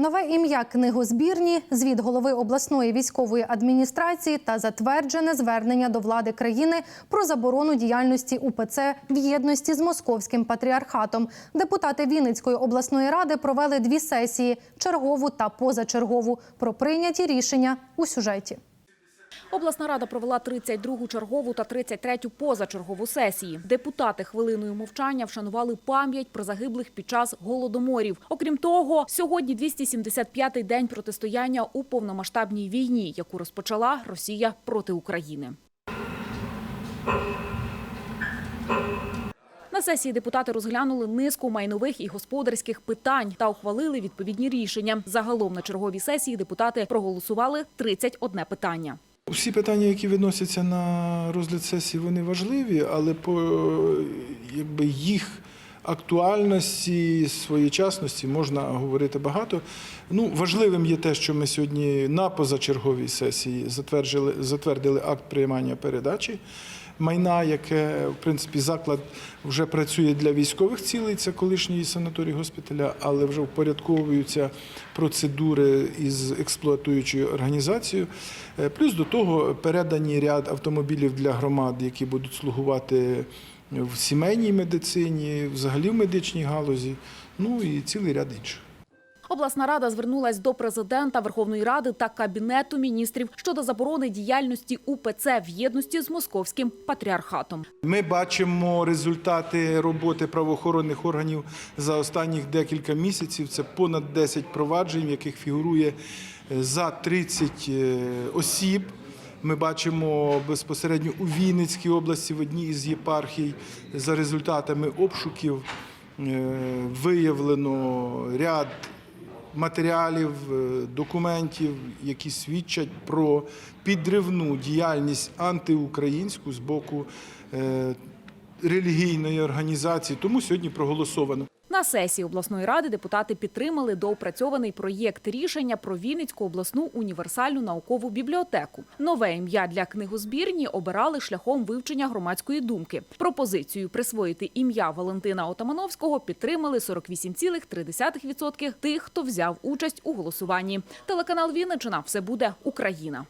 Нове ім'я книгозбірні, звіт голови обласної військової адміністрації та затверджене звернення до влади країни про заборону діяльності УПЦ в єдності з московським патріархатом. Депутати Вінницької обласної ради провели дві сесії: чергову та позачергову. Про прийняті рішення у сюжеті. Обласна рада провела 32-гу чергову та 33-ю позачергову сесії. Депутати хвилиною мовчання вшанували пам'ять про загиблих під час голодоморів. Окрім того, сьогодні 275-й день протистояння у повномасштабній війні, яку розпочала Росія проти України. На сесії депутати розглянули низку майнових і господарських питань та ухвалили відповідні рішення. Загалом на черговій сесії депутати проголосували 31 питання. Всі питання, які відносяться на розгляд сесії, вони важливі, але по якби їх актуальності, своєчасності можна говорити багато. Ну, важливим є те, що ми сьогодні на позачерговій сесії затвердили, затвердили акт приймання передачі майна, яке в принципі заклад вже працює для військових цілей. Це колишній санаторій госпіталя, але вже впорядковуються процедури із експлуатуючою організацією. Е, Плюс до того передані ряд автомобілів для громад, які будуть слугувати в сімейній медицині, взагалі в медичній галузі, ну і цілий ряд інших. Обласна рада звернулась до президента Верховної Ради та Кабінету міністрів щодо заборони діяльності УПЦ в єдності з московським патріархатом. Ми бачимо результати роботи правоохоронних органів за останніх декілька місяців. Це понад 10 проваджень, в яких фігурує е, за 30 е, осіб. Ми бачимо безпосередньо у Вінницькій області в одній із єпархій за результатами обшуків е, виявлено ряд матеріалів, е, документів, які свідчать про підривну діяльність антиукраїнську з боку е, релігійної організації. Тому сьогодні проголосовано. На сесії обласної ради депутати підтримали доопрацьований проєкт рішення про Вінницьку обласну універсальну наукову бібліотеку. Нове ім'я для книгозбірні обирали шляхом вивчення громадської думки. Пропозицію присвоїти ім'я Валентина Отамановського підтримали 48,3% тих, хто взяв участь у голосуванні. Телеканал Вінничина все буде Україна.